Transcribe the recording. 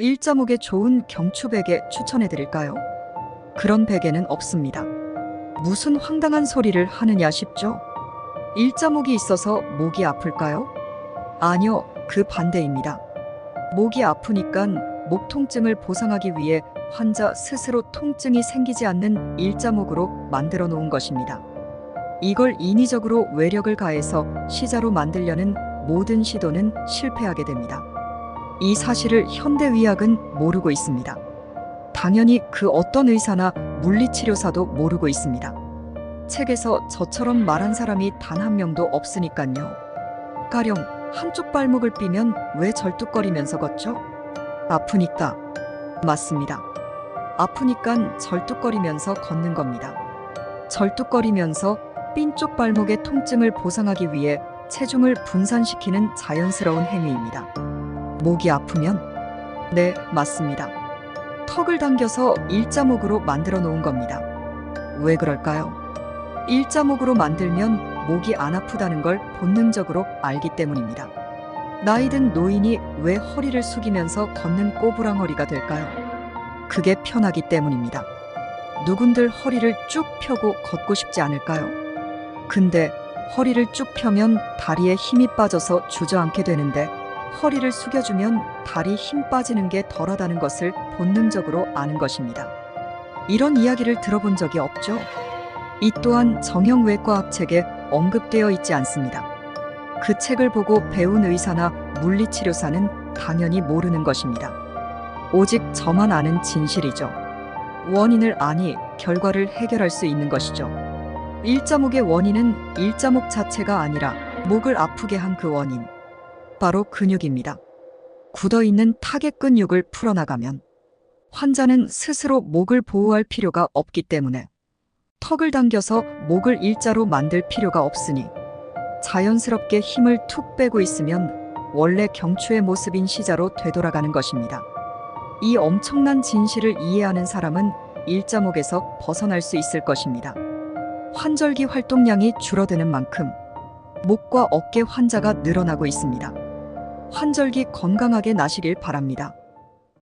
일자목에 좋은 경추 베개 추천해 드릴까요? 그런 베개는 없습니다. 무슨 황당한 소리를 하느냐 싶죠? 일자목이 있어서 목이 아플까요? 아니요, 그 반대입니다. 목이 아프니깐 목 통증을 보상하기 위해 환자 스스로 통증이 생기지 않는 일자목으로 만들어 놓은 것입니다. 이걸 인위적으로 외력을 가해서 시자로 만들려는 모든 시도는 실패하게 됩니다. 이 사실을 현대의학은 모르고 있습니다. 당연히 그 어떤 의사나 물리치료사도 모르고 있습니다. 책에서 저처럼 말한 사람이 단 한 명도 없으니깐요. 가령 한쪽 발목을 삐면 왜 절뚝거리면서 걷죠? 아프니까. 맞습니다. 아프니깐 절뚝거리면서 걷는 겁니다. 절뚝거리면서 삔쪽 발목의 통증을 보상하기 위해 체중을 분산시키는 자연스러운 행위입니다. 목이 아프면? 네, 맞습니다. 턱을 당겨서 일자목으로 만들어 놓은 겁니다. 왜 그럴까요? 일자목으로 만들면 목이 안 아프다는 걸 본능적으로 알기 때문입니다. 나이든 노인이 왜 허리를 숙이면서 걷는 꼬부랑허리가 될까요? 그게 편하기 때문입니다. 누군들 허리를 쭉 펴고 걷고 싶지 않을까요? 근데 허리를 쭉 펴면 다리에 힘이 빠져서 주저앉게 되는데 허리를 숙여주면 다리 힘 빠지는 게 덜하다는 것을 본능적으로 아는 것입니다. 이런 이야기를 들어본 적이 없죠? 이 또한 정형외과학 책에 언급되어 있지 않습니다. 그 책을 보고 배운 의사나 물리치료사는 당연히 모르는 것입니다. 오직 저만 아는 진실이죠. 원인을 아니 결과를 해결할 수 있는 것이죠. 일자목의 원인은 일자목 자체가 아니라 목을 아프게 한 그 원인. 바로 근육입니다. 굳어 있는 타겟 근육을 풀어나가면 환자는 스스로 목을 보호할 필요가 없기 때문에 턱을 당겨서 목을 일자로 만들 필요가 없으니 자연스럽게 힘을 툭 빼고 있으면 원래 경추의 모습인 시자로 되돌아가는 것입니다. 이 엄청난 진실을 이해하는 사람은 일자목에서 벗어날 수 있을 것입니다. 환절기 활동량이 줄어드는 만큼 목과 어깨 환자가 늘어나고 있습니다. 환절기 건강하게 나시길 바랍니다.